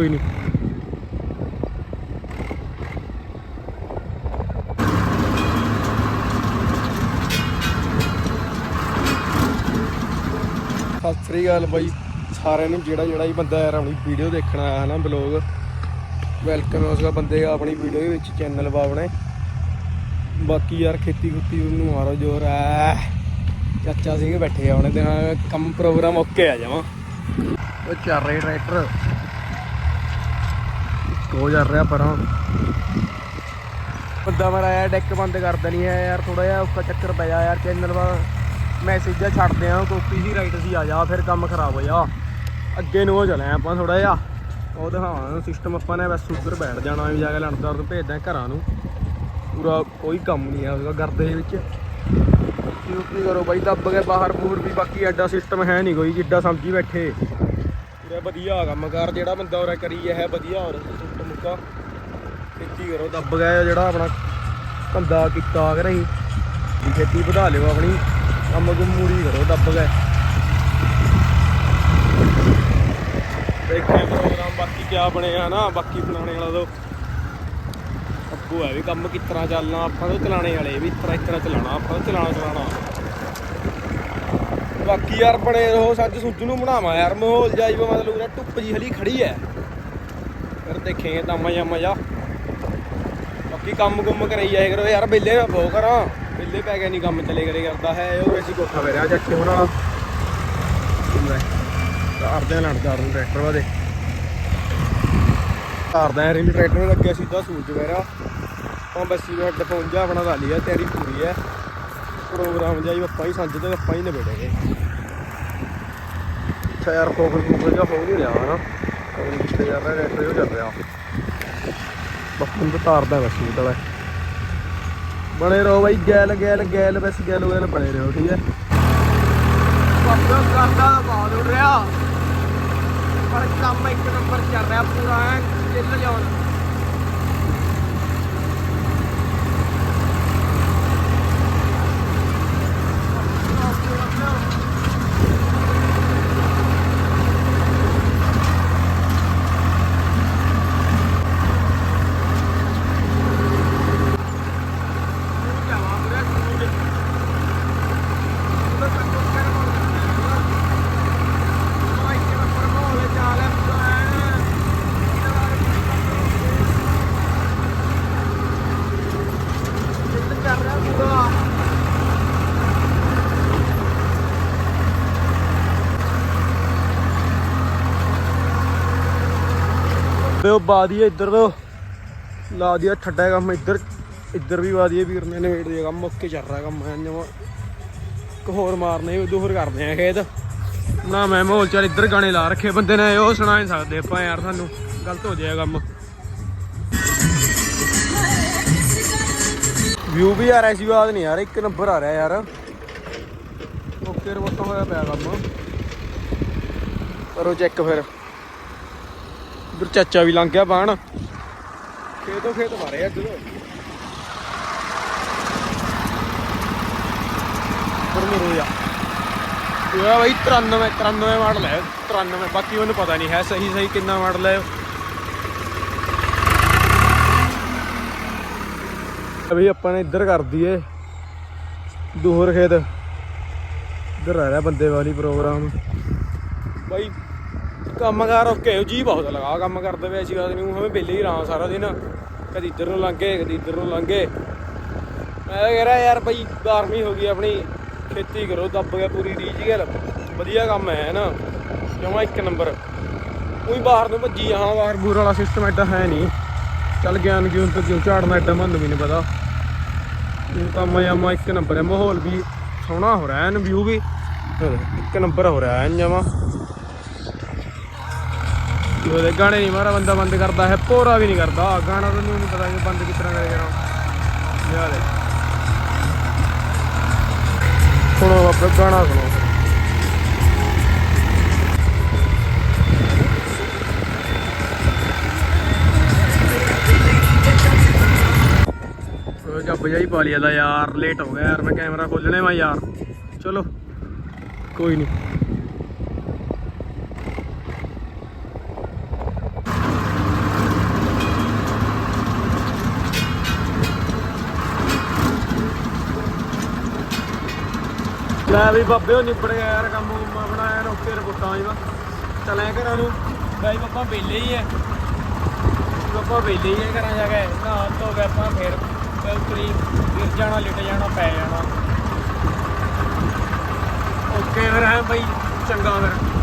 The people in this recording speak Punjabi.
ਕੋਈ ਨਹੀਂ। ਸਤਿ ਸ੍ਰੀ ਅਕਾਲ ਬਾਈ। ਸਾਰਿਆਂ ਨੂੰ ਜਿਹੜਾ ਜਿਹੜਾ ਹੀ ਬੰਦਾ ਯਾਰ ਆਪਣੀ ਵੀਡੀਓ ਦੇਖਣ ਆਇਆ ਹੈ ਨਾ ਬਲੌਗ ਵੈਲਕਮ ਹੈ ਉਸਦਾ ਬੰਦੇ ਆਪਣੀ ਵੀਡੀਓ ਦੇ ਵਿੱਚ ਚੈਨਲ ਵਾ ਬਾਕੀ ਯਾਰ ਖੇਤੀ ਖੁੱਤੀ ਨੂੰ ਮਾਰੋ ਜੋਰ। ਐ, ਚਾਚਾ ਸਿੰਘ ਬੈਠੇ ਆ ਉਹਨੇ ਤੇ ਹਾਂ, ਕੰਮ ਪ੍ਰੋਗਰਾਮ ਓਕੇ ਆ ਜਾਵਾਂ। ਉਹ ਚੱਲ ਰਹੇ ਟਰੈਕਟਰ ਹੋ ਜਾ ਰਿਹਾ ਪਰਾਂ ਬੰਦਾ ਮੇਰਾ ਯਾਰ ਡੈਕ ਬੰਦ ਕਰ ਦੇਣੀ ਹੈ ਯਾਰ ਥੋੜਾ ਜਿਹਾ ਉੱਕਾ ਚੱਕਰ ਪੈ ਜਾ ਯਾਰ ਚੈਨਲ ਵਾ। ਮੈਸੇਜ ਜਿਹਾ ਛੱਡਦੇ ਆ ਕਾਪੀ ਸੀ ਰਾਈਟ ਸੀ ਆ ਜਾ, ਫਿਰ ਕੰਮ ਖਰਾਬ ਹੋ ਜਾ। ਅੱਗੇ ਨੂੰ ਹੋ ਚਲੇ ਆਪਾਂ ਥੋੜਾ ਜਿਹਾ। ਉਹ ਦਿਖਾਵਾਂ ਸਿਸਟਮ ਆਪਾਂ ਨੇ ਬਸ ਉੱਧਰ ਬੈਠ ਜਾਣਾ ਵੀ ਜਾ ਕੇ ਲੜਦਾ ਤੋਂ ਭੇਜਦਾ ਘਰਾਂ ਨੂੰ। ਪੂਰਾ ਕੋਈ ਕੰਮ ਨਹੀਂ ਆ, ਉਹਦਾ ਘਰ ਦੇ ਵਿੱਚ। ਕੀ ਕਰੋ ਬਾਈ, ਦੱਬ ਕੇ ਬਾਹਰ ਬੂਰ ਵੀ ਬਾਕੀ ਐਡਾ ਸਿਸਟਮ ਹੈ ਨਹੀਂ ਕੋਈ, ਜਿੱਡਾ ਸਮਝੀ ਬੈਠੇ। ਪੂਰਾ ਵਧੀਆ ਕੰਮ ਕੰਮਕਾਰ ਜਿਹੜਾ ਬੰਦਾ ਉਰੇ ਕਰੀ ਹੈ ਵਧੀਆ ਹੋਰ। ਸਿਸਟਮ ਖੇਤੀ ਕਰੋ, ਦੱਬ ਗਿਆ ਜਿਹੜਾ ਆਪਣਾ ਕੰਦਾ ਕੀਤਾ ਕਰ ਰਹੀ ਖੇਤੀ ਵਧਾ ਲਿਓ ਆਪਣੀ, ਕੰਮ ਗੁੰਮੂਰੀ ਕਰੋ, ਦੱਬ ਗਏ। ਦੇਖਿਆ ਪ੍ਰੋਗਰਾਮ, ਬਾਕੀ ਕਿਆ ਬਣਿਆ ਨਾ, ਬਾਕੀ ਬਣਾਉਣੇ ਵਾਲਾ ਤੋਂ ਅੱਗੂ ਹੈ ਵੀ ਕੰਮ ਕਿਸ ਤਰ੍ਹਾਂ ਚੱਲਣਾ, ਆਪਾਂ ਤੋਂ ਚਲਾਣੇ ਵਾਲੇ, ਵੀ ਇਸ ਤਰ੍ਹਾਂ ਇਸ ਤਰ੍ਹਾਂ ਚਲਾਉਣਾ, ਆਪਾਂ ਤੋਂ ਚਲਾਣਾ ਚਲਾਣਾ ਬਾਕੀ ਯਾਰ ਬਣੇ ਰਹੋ, ਸੱਜ ਸੁੱਜ ਨੂੰ ਬਣਾਵਾ ਯਾਰ, ਮਾਹੌਲ ਜਾਈ ਵਾ ਮਤਲਬ ਉਰੇ ਧੁੱਪ ਜੀ ਹਲੀ ਖੜੀ ਹੈ। ਫਿਰ ਦੇਖੇਂਗੇ ਤਾਂ ਮਜ਼ਾ ਮਜ਼ਾ ਬਾਕੀ ਕੰਮ ਕੁੰਮ ਕਰਾਈ ਜਾਏ ਕਰੋ ਯਾਰ ਬੇਲੇ ਨਾ ਬਹੁ ਕਰਾਂ ਬੇਲੇ ਪੈ ਗਿਆ ਨਹੀਂ ਕੰਮ ਚਲੇ ਕਰੇ ਕਰਦਾ ਹੈ, ਉਹ ਅਸੀਂ ਕੋਠਾ ਵੇ ਰਿਆ ਜੱਟੇ ਹੋਣਾ। ਕਰਦੇ ਲੜਦਾ ਰੂ ਟਰੈਕਟਰ ਵਾਦੇ ਕਰਦਾ ਹੈ ਟਰੈਕਟਰ ਲੱਗਿਆ ਸਿੱਧਾ ਸੂਰਜ ਵੈਰਾ ਆਪਾਂ ਬੱਸੀ ਨੂੰ ਅੱਡ ਆਪਣਾ ਲਾ ਲਿਆ ਤਿਆਰੀ ਪੂਰੀ ਹੈ ਪ੍ਰੋਗਰਾਮ ਜਾਈ ਆਪਾਂ ਹੀ ਸੰਜ ਤੇ ਆਪਾਂ ਹੀ ਨਵੇੜੇਗੇ ਅੱਛਾ ਯਾਰ ਫੋਕਸ ਫੋਕਸ ਜਿਹਾ ਹੋ ਨਹੀਂ ਰਿਹਾ ਹਨਾ ਪਤਾ ਨੀ ਕਿੱਥੇ ਜਾ ਰਿਹਾ ਟਰੈਕਟਰ ਜੋ ਚੱਲ ਰਿਹਾ ਬੱਪਨ ਤੋਂ ਤਾਰਦਾ ਬਸ ਇਹ ਤਲੇ ਬਣੇ ਰਹੋ ਬਾਈ, ਗੈਲ ਗੈਲ ਗੈਲ, ਬਸ ਗੈਲ ਗੈਲ ਬਣੇ ਰਹੋ, ਠੀਕ ਹੈ। ਬਾਬਾ ਕਰਦਾ ਤਾਂ ਉੱਡ ਰਿਹਾ ਪਰ ਕੰਮ ਇੱਕ ਨੰਬਰ ਚੱਲ ਰਿਹਾ, ਪੂਰਾ ਐ ਚੱਲ ਜਾਣ ਉਹ ਬਾਦੀਏ ਇੱਧਰ ਤੋਂ। ਲਾ ਦਿਆ ਠੱਡਾ ਕੰਮ ਇੱਧਰ। ਇੱਧਰ ਵੀ ਬਾਦੀਏ ਵੀਰ ਨੇ ਨਵੇੜ ਦਿਆ ਕੰਮ ਓਕੇ ਚੱਲ ਰਿਹਾ ਕੰਮ ਐਂ ਜਮਾਂ ਇੱਕ ਹੋਰ ਮਾਰਨੇ ਉਦੋਂ ਹੋਰ ਕਰਦੇ ਆ ਖੇਤ। ਨਾ ਮੈਂ ਮਾਹੌਲ ਚਾਲ ਇੱਧਰ ਗਾਣੇ ਲਾ ਰੱਖੇ ਬੰਦੇ ਨੇ ਉਹ ਸੁਣਾ ਨਹੀਂ ਸਕਦੇ ਆਪਾਂ ਯਾਰ ਸਾਨੂੰ, ਗਲਤ ਹੋ ਜਾਏਗਾ ਕੰਮ। ਵਿਊ ਵੀ ਆ ਰਿਹਾ ਸੀ ਬਾਤ ਨਹੀਂ ਯਾਰ ਇੱਕ ਨੰਬਰ ਆ ਰਿਹਾ ਯਾਰ। ਓਕੇ ਰਵਟਾ ਹੋਇਆ ਪਿਆ ਕੰਮ। ਕਰੋ ਚੈੱਕ ਫਿਰ। ਉਧਰ ਚਾਚਾ ਵੀ ਲੰਘ ਗਿਆ ਬਾਣ। ਖੇਤੋਂ ਖੇਤ ਮਾਰੇ ਅੱਜ ਪਰ ਮਰੋ ਜਾ ਇਹ ਬਾਈ 93 93 ਮਾਡਲ ਹੈ 93 ਬਾਕੀ ਉਹਨੂੰ ਪਤਾ ਨਹੀਂ ਹੈ ਸਹੀ ਸਹੀ ਕਿੰਨਾ ਮਾਡਲ ਹੈ ਅਭੀ ਆਪਾਂ ਨੇ ਇੱਧਰ ਕਰ ਦਈਏ। ਦੂਹਰ ਖੇਤ। ਇੱਧਰ ਆ ਰਿਹਾ ਬੰਦੇ ਵਾਲੀ ਪ੍ਰੋਗਰਾਮ ਬਾਈ ਕੰਮਕਾਰ ਓਕੇ ਜੀ ਬਹੁਤ ਲਗਾ ਕੰਮ ਕਰਦੇ ਵੇ ਅਸੀਂ ਗੱਲ ਨੂੰ ਹਮੇ ਬੇਲੇ ਹੀ ਰਹਾ ਸਾਰਾ ਦਿਨ। ਕਦੀ ਇੱਧਰ ਨੂੰ ਲੰਘੇ ਕਦੀ ਇੱਧਰ ਨੂੰ ਲੰਘੇ। ਮੈਂ ਤਾਂ ਕਹਿ ਰਿਹਾ ਯਾਰ ਬਈ ਗਰਮੀ ਹੋ ਗਈ ਆਪਣੀ। ਖੇਤੀ ਕਰੋ ਦੱਬ ਗਿਆ ਪੂਰੀ ਰੀਝ ਗੱਲ ਵਧੀਆ ਕੰਮ ਹੈ ਨਾ। ਜਮਾ ਇੱਕ ਨੰਬਰ? ਕੋਈ ਬਾਹਰ ਨੂੰ ਭੱਜੀ ਜਾਣਾ ਬਾਹਰ ਬੂਰ ਵਾਲਾ ਸਿਸਟਮ ਐਡਾ ਹੈ ਨਹੀਂ। ਚੱਲ ਗਿਆਨ ਕਿਉਂ ਤੇ ਕਿਉਂ ਝਾੜਨਾ ਐਡਾ ਮਨ ਵੀ ਨਹੀਂ ਪਤਾ। ਇਹ ਕੰਮ ਜਮਾ ਇੱਕ ਨੰਬਰ ਹੈ। ਮਾਹੌਲ ਵੀ ਸੋਹਣਾ ਹੋ ਰਿਹਾ ਐਨ ਵਿਊ ਵੀ। ਇੱਕ ਨੰਬਰ ਹੋ ਰਿਹਾ ਐਨ ਜਮਾ। ਉਹਦੇ ਗਾਣੇ ਨਹੀਂ ਮਾਰਾ, ਬੰਦਾ ਬੰਦ ਕਰਦਾ ਹੈ, ਪੋਰਾ ਵੀ ਨਹੀਂ ਕਰਦਾ। ਗਾਣਾ ਤਾਂ ਨਹੀਂ ਪਤਾ ਕਿ ਬੰਦ ਕਿਸ ਤਰ੍ਹਾਂ ਕਰੇਗਾ ਯਾਰ ਸੁਣੋ ਆਪਣਾ ਗਾਣਾ ਸੁਣੋ। ਉਹ ਜੱਬ ਜਾਈ ਪਾ ਲਿਆ ਦਾ ਯਾਰ ਲੇਟ ਹੋ ਗਿਆ ਯਾਰ, ਮੈਂ ਕੈਮਰਾ ਖੋਲਣੇ ਵਾ ਯਾਰ। ਚਲੋ, ਕੋਈ ਨਹੀਂ ਲੈ ਵੀ ਬਾਬੇ ਉਹ ਨਿਬੜ ਗਿਆ ਯਾਰ ਕੰਮ ਕੁੰਮ ਬਣਾਇਆ ਨਾ ਉੱਤੇ ਰਿਪੋਰਟਾਂ ਜੀ ਚੱਲ ਐ ਘਰਾਂ ਨੂੰ ਬਾਈ ਬਾਬਾ ਵੇਲੇ ਹੀ ਐ। ਬਾਬਾ ਵੇਲੇ ਹੀ ਐ ਘਰਾਂ ਜਾ ਕੇ। ਨਹਾ ਧੋ ਕੇ ਆਪਾਂ ਫੇਰ ਉਤਰੀ ਗਿਰ ਜਾਣਾ ਲਿਟ ਜਾਣਾ ਪੈ ਜਾਣਾ। ਓਕੇ ਫਿਰ ਹੈ ਬਾਈ। ਚੰਗਾ ਫਿਰ।